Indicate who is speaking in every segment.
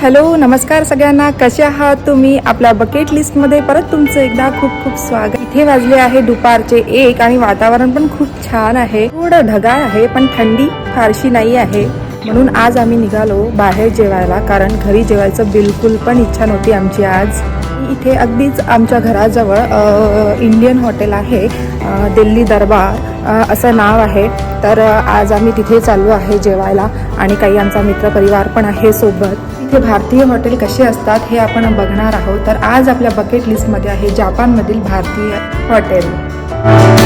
Speaker 1: Hello नमस्कार सगळ्यांना. कसे आहात तुम्ही? आपल्या बकेट लिस्टमध्ये परत तुमचं एकदा खूप खूप स्वागत. इथे वाजले आहे दुपारचे एक आणि वातावरण पण खूप छान आहे. थोडं ढगाळ आहे पण थंडी फारशी नाही आहे. म्हणून आज आम्ही निघालो बाहेर जेवायला कारण घरी जेवायचं बिलकुल पण इच्छा नव्हती आमची आज. इथे अगदीच आमच्या घराजवळ इंडियन हॉटेल आहे दिल्ली दरबार असं नाव आहे. तर आज आम्ही तिथे चाललो आहे जेवायला आणि काही आमचा मित्रपरिवार पण आहे सोबत. इथे भारतीय हॉटेल कसे असतात हे आपण बघणार आहोत. तर आज आपल्या बकेट लिस्टमध्ये आहे जापानमधील भारतीय हॉटेल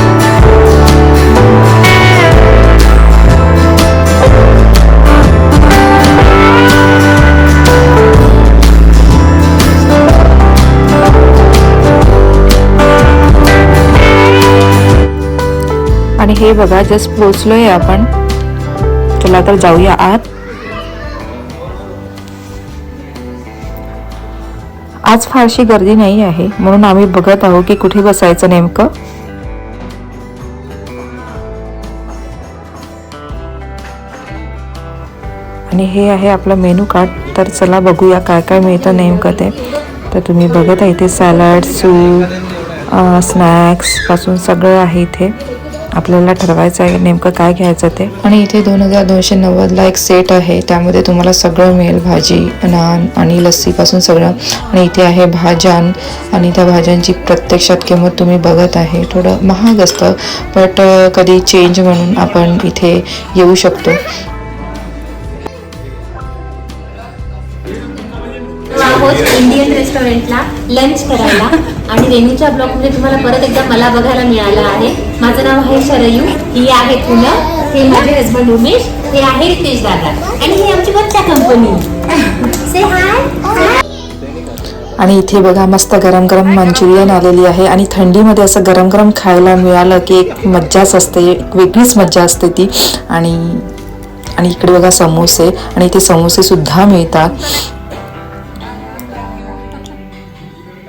Speaker 1: आणि हे बघा जस्ट पोचलोय आपण. चला तर जाऊया आत. आज फारशी गर्दी नाही आहे म्हणून आम्ही बघत आहोत की कुठे बसायचं नेमकं. आणि हे आहे आपलं मेनू कार्ड तर चला बघूया काय काय मिळतं नेमकं ते. तर तुम्ही बघत आहे इथे सॅलड सूप स्नॅक्सपासून सगळं आहे इथे. आपल्याला ठरवायचं आहे नेमकं काय घ्यायचं ते. आणि इथे दोन हजार दोनशे नव्वदला एक सेट आहे त्यामध्ये तुम्हाला सगळं मिळेल भाजी नान आणि लस्सीपासून सगळं. आणि इथे आहे भाज्यान आणि त्या भाज्यांची प्रत्यक्षात किंमत तुम्ही बघत आहे. थोडं महाग असतं बट कधी चेंज म्हणून आपण इथे येऊ शकतो.
Speaker 2: इंडियन रेस्टॉरंटला लंच करायला. आणि रेणूच्या ब्लॉगमध्ये तुम्हाला परत एकदा मला बघायला मिळालं आहे. माझं नाव आहे शरयू. ही आहे पूनम. हे माझे हसबंड उमेश. हे आहे रितेश दादा. आणि ही आमची बच्चा कंपनी से हाय
Speaker 1: आणि इथे बघा मस्त गरम गरम मंचुरियन आलेली आहे. आणि थंडीमध्ये असं गरम गरम खायला मिळालं की एक मज्जाच असते. एक वेगळीच मज्जा असते ती. आणि आणि इकडे बघा समोसे. आणि इथे समोसेसुद्धा मिळतात.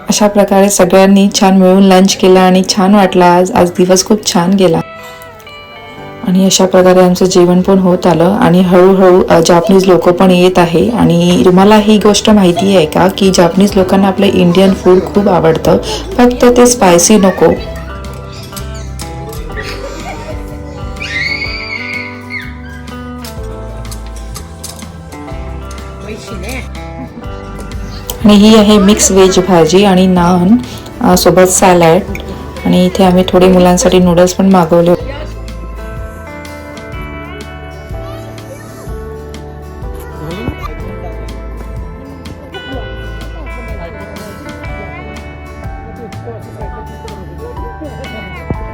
Speaker 1: अशा प्रकारे सगळ्यांनी छान मिळून लंच केला आणि छान वाटला. आज आज दिवस खूप छान गेला. आणि अशा प्रकारे आमचं जेवण पण होत आलं आणि हळूहळू जापनीज लोक पण येत आहे. आणि तुम्हाला ही गोष्ट माहिती आहे का की जापनीज लोकांना आपलं इंडियन फूड खूप आवडतं. फक्त ते स्पायसी नको. आणि ही आहे मिक्स व्हेज भाजी आणि नान सोबत सॅलड आणि इथे आम्ही थोडे मुलांसाठी नूडल्स पण मागवले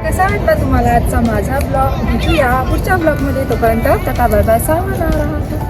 Speaker 1: कसा वाटला तुम्हाला आजचा माझा ब्लॉग भेटूया पुढच्या ब्लॉगमध्ये तोपर्यंत तथा बाय बाय. सांगणार आहात